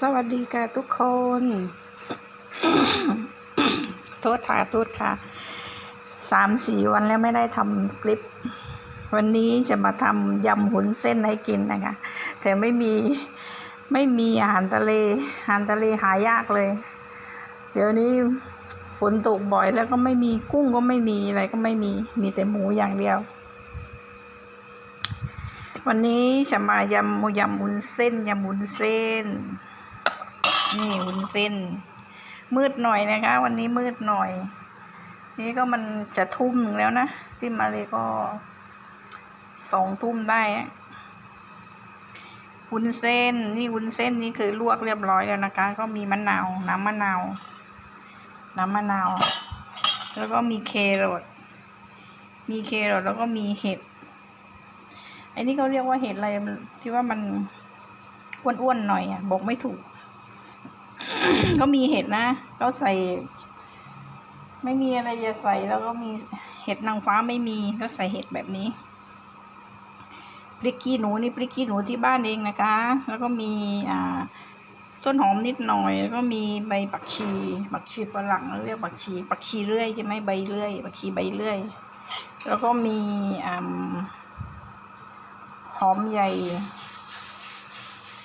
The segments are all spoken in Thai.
สวัสดีค่ะทุกคน โทษค่ะโทษค่ะ สามสี่วันแล้วไม่ได้ทำคลิป วันนี้จะมาทำยำหุนเส้นให้กินนะคะ แต่ไม่มีไม่มีอาหารทะเล อาหารทะเลหายากเลย เดี๋ยวนี้ฝนตกบ่อยแล้วก็ไม่มีกุ้งก็ไม่มีอะไรก็ไม่มี มีแต่หมูอย่างเดียว วันนี้จะมายำหมูยำวุ้นเส้นยำวุ้นเส้น นี่วุ้นเส้น มืดหน่อยนะคะ วันนี้มืดหน่อย นี่ก็มันจะทุ่มแล้วนะที่มาเลยก็สองทุ่มได้วุ้นเส้น นี่วุ้นเส้นนี่คือลวกเรียบร้อยแล้วนะคะ ก็มีมะนาว น้ำมะนาว น้ำมะนาว แล้วก็มีเครอทมีเครอทแล้วก็มีเห็ดไอ้นี่เขาเรียกว่าเห็ดอะไรที่ว่ามันอ้วนๆหน่อยอะ บอกไม่ถูก ก็มีเห็ดนะ ก็ใส่ ไม่มีอะไรจะใส่แล้วก็มีเห็ดนางฟ้าไม่มีก็ใส่เห็ดแบบนี้พริกขี้หนูนี่พริกขี้หนูที่บ้านเองนะคะ แล้วก็มีอ่าต้นหอมนิดหน่อยแล้วก็มีใบผักชีผักชีฝรั่งเรียกผักชีผักชีเลื่อยใช่ไหมใบเลื่อยผักชีใบเลื่อย แล้วก็มีอ่าหอมใหญ่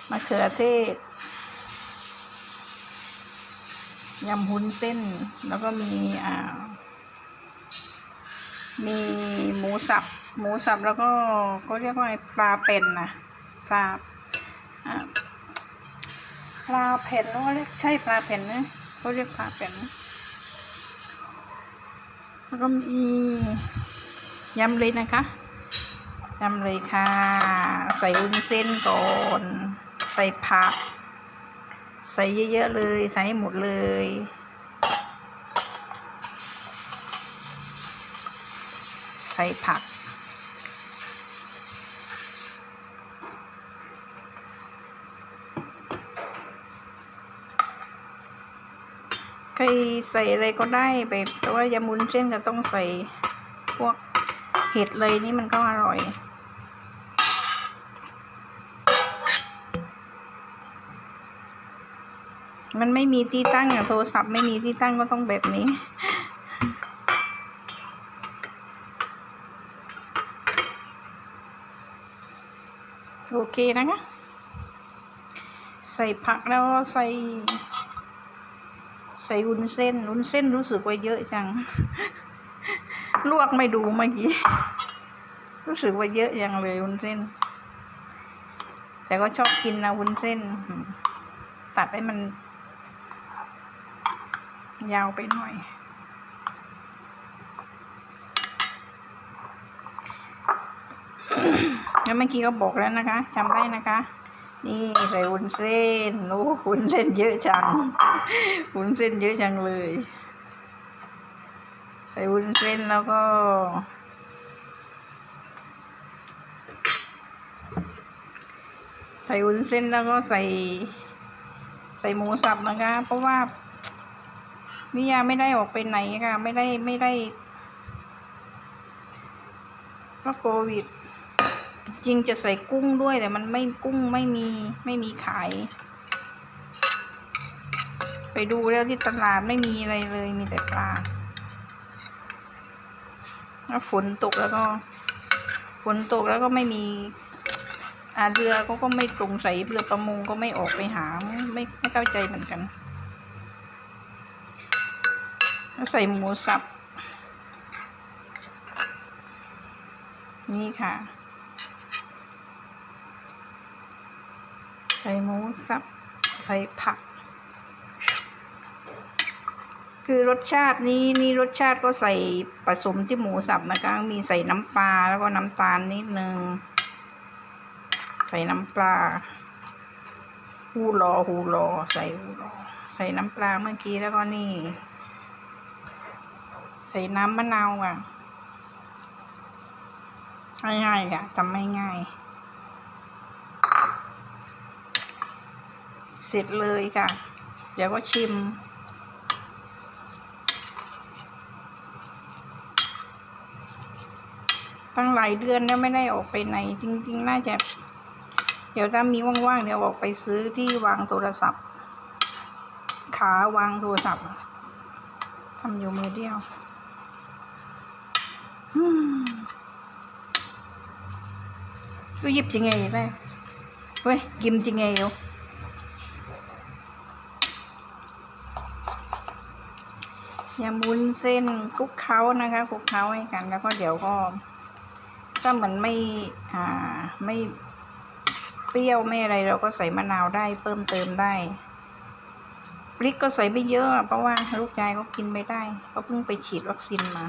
มะเขือเทศ ยำหุ้นเส้น แล้วก็มีอ่า มีหมูสับ หมูสับแล้วก็ก็เรียกว่าปลาเป็นนะปลาปลาเผ็นแล้วก็เรียกใช่ปลาเผ็นนะเขาเรียกปลาเผ็นแล้วก็มียำเลยนะคะทำเลยค่ะ ใส่วุ้นเส้นก่อน ใส่ผัก ใส่เยอะๆเลย ใส่ให้หมดเลย ใส่ผัก ใครใส่อะไรก็ได้แบบแต่ว่ายำมุนเส้นจะต้องใส่พวกเห็ดเลยนี่มันก็อร่อย มันไม่มีที่ตั้งอะโทรศัพท์ไม่มีที่ตั้งก็ต้องแบบนี้ โอเคนะคะ ใส่ผักแล้วใส่ใส่วุ้นเส้นวุ้นเส้นรู้สึกว่าเยอะจัง ลวกไม่ดูเมื่อกี้ รู้สึกว่าเยอะยังเลยวุ้นเส้น แต่ก็ชอบกินนะวุ้นเส้น ตัดให้มัน ยาวไปหน่อย แล้วเมื่อกี้ก็บอกแล้วนะคะจำได้นะคะ นี่ใส่วุ้นเส้นโอ้วุ้นเส้นเยอะจังวุ้นเส้นเยอะจังเลย ใส่วุ้นเส้นแล้วก็ใส่วุ้นเส้นแล้วก็ใส่ ใส่หมูสับนะคะ เพราะว่า มิยาไม่ได้ออกไปไหนค่ะ ไม่ได้ไม่ได้เพราะโควิด จริงจะใส่กุ้งด้วยแต่มันไม่กุ้งไม่มีไม่มีขาย ไปดูแล้วที่ตลาดไม่มีอะไรเลยมีแต่ปลาแล้วฝนตกแล้วก็ ฝนตกแล้วก็ไม่มีอาเรือเขาก็ไม่ตรงใส่เรือประมงก็ไม่ออกไปหาไม่ไม่ไม่เข้าใจเหมือนกัน แล้วใส่หมูสับ นี่ค่ะ ใส่หมูสับ ใส่ผัก คือรสชาตินี้นี่รสชาติก็ใส่ผสมที่หมูสับนะคะมีใส่น้ำปลาแล้วก็น้ำตาลนิดนึง ใส่น้ำปลาหูรอหูรอ ใส่หูรอ ใส่น้ำปลาเมื่อกี้แล้วก็นี่ ใส่น้ำมะนาวอะง่ายๆค่ะทำไม่ง่าย เสร็จเลยค่ะ เดี๋ยวก็ชิมตั้งหลายเดือนแล้วไม่ได้ออกไปไหน จริง ๆ น่าจะ เดี๋ยวถ้ามีว่างๆเดี๋ยวออกไปซื้อที่วางโทรศัพท์ ขาวางโทรศัพท์ทำอยู่มือเดียว ก็หยิบจริงไงได้เว้ยกิมจริงไงอยู่ยำวุ้นเส้นคลุกเคล้านะคะคุกเคล้าให้กันแล้วก็เดี๋ยวก็ถ้าเหมือนไม่อ่าไม่เปรี้ยวไม่อะไรเราก็ใส่มะนาวได้เพิ่มเติมได้พริกก็ใส่ไม่เยอะอะเพราะว่าลูกชายก็กินไม่ได้เขาเพิ่งไปฉีดวัคซีนมา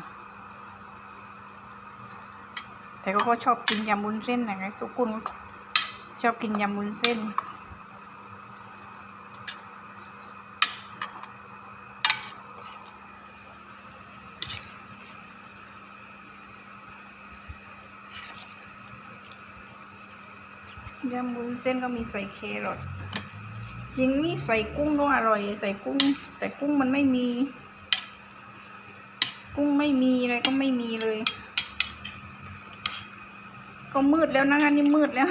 แต่เขาก็ชอบกินยำวุ้นเส้นนะคะทุกคนชอบกินยำวุ้นเส้น ยำวุ้นเส้นก็มีใส่เครอทจริงนี่ใส่กุ้งก็อร่อย ใส่กุ้ง แต่กุ้งมันไม่มี กุ้งไม่มีอะไรก็ไม่มีเลย ก็มืดแล้วนะคะนี่มืดแล้ว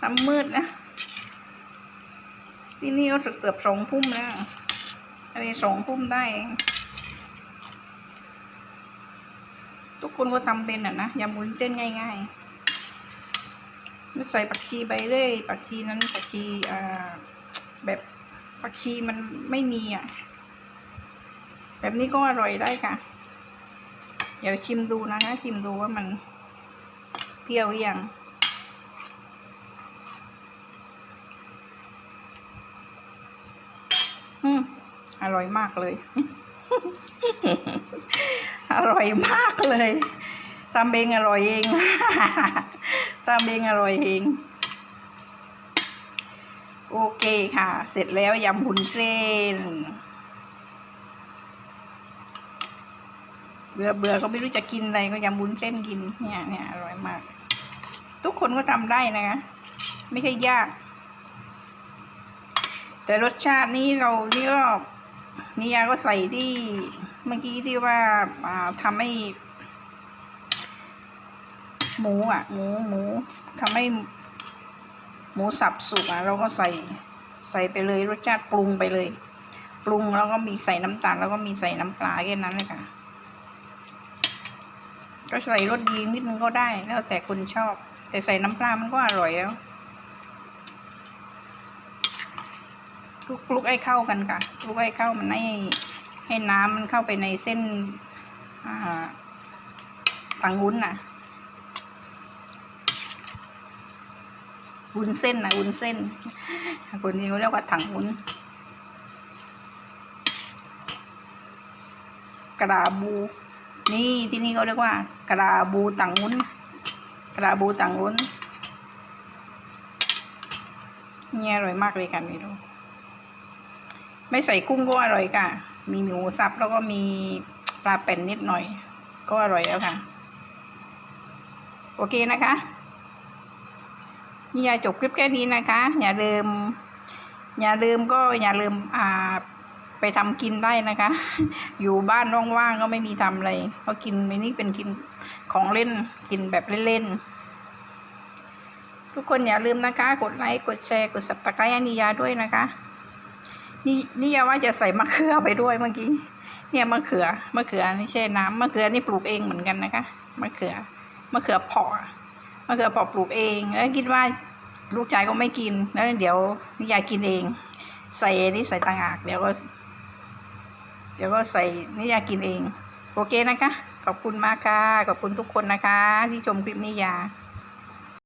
ทำมืดนะที่นี่ก็เกือบสองทุ่มแล้วอะไรสองทุ่มได้ ทุกคนก็ทำเป็นอะนะยำวุ้นเส้นง่ายๆไม่ใส่ผักชีใบเรื่อยผักชีนั้นผักชีอ่าแบบผักชีมันไม่มีอะ แบบนี้ก็อร่อยได้ค่ะ เดี๋ยวชิมดูนะคะชิมดูว่ามัน เปรี้ยวหรือยังอืมอร่อยมากเลย อร่อยมากเลยตำเองอร่อยเองตำเองอร่อยเอง โอเคค่ะ เสร็จแล้วยำหุ่นเส้นเบื่อเบื่อก็ไม่รู้จะกินอะไรก็ยำวุ้นเส้นกินเนี่ยเนี่ยอร่อยมาก ทุกคนก็ทำได้นะคะไม่ใช่ยาก แต่รสชาตินี้เราเนี่ก็นิยาก็ใส่ที่เมื่อกี้ที่ว่าอ่าทำให้หมูอะหมูหมูทำให้หมูสับสุกอะ เราก็ใส่ใส่ไปเลยรสชาติปรุงไปเลย ปรุงแล้วก็มีใส่น้ำตาลแล้วก็มีใส่น้ำปลาแค่นั้นเลยค่ะก็ใส่รสดีนิดนึงก็ได้แล้วแต่คนชอบ แต่ใส่น้ำปลามันก็อร่อยแล้วคลุกคลุกให้เข้ากันค่ะคลุกให้เข้ามันให้ให้น้ำมันเข้าไปในเส้นฝังวุ้นน่ะวุ้นเส้นนะวุ้นเส้นคนนี้เขาเรียกว่าถังวุ้น กระดาบู นี่ที่นี่เขาเรียกว่า กระดาบูตังวุ้น กระดาบูตังวุ้นเนี่ยอร่อยมากเลยกันไม่รู้ไม่ใส่กุ้งก็อร่อยค่ะ มีหมูสับแล้วก็มีปลาเป็นนิดหน่อย ก็อร่อยแล้วค่ะ โอเคนะคะนี่ยาจบคลิปแค่นี้นะคะ อย่าลืม อย่าลืมก็อย่าลืมอ่า ไปทำกินได้นะคะ อยู่บ้านว่างๆก็ไม่มีทำอะไรก็กินไม่นี่เป็นกินของเล่นกินแบบเล่นๆทุกคนอย่าลืมนะคะ กดไลค์กดแชร์กดสับตะไคร้นิยาด้วยนะคะ นี่นิยาว่าจะใส่มะเขือไปด้วยเมื่อกี้เนี่ยมะเขือมะเขือนี่แช่น้ำมะเขือนี่ปลูกเองเหมือนกันนะคะมะเขือมะเขือเผาะมะเขือเผาะปลูกเองแล้วคิดว่าลูกชายก็ไม่กินแล้วเดี๋ยวนิยากินเองใส่นี่ใส่ต่างหากเดี๋ยวก็ เดี๋ยวก็ใส่นิยากินเอง โอเคนะคะ ขอบคุณมากค่ะ ขอบคุณทุกคนนะคะ ที่ชมคลิปนิยา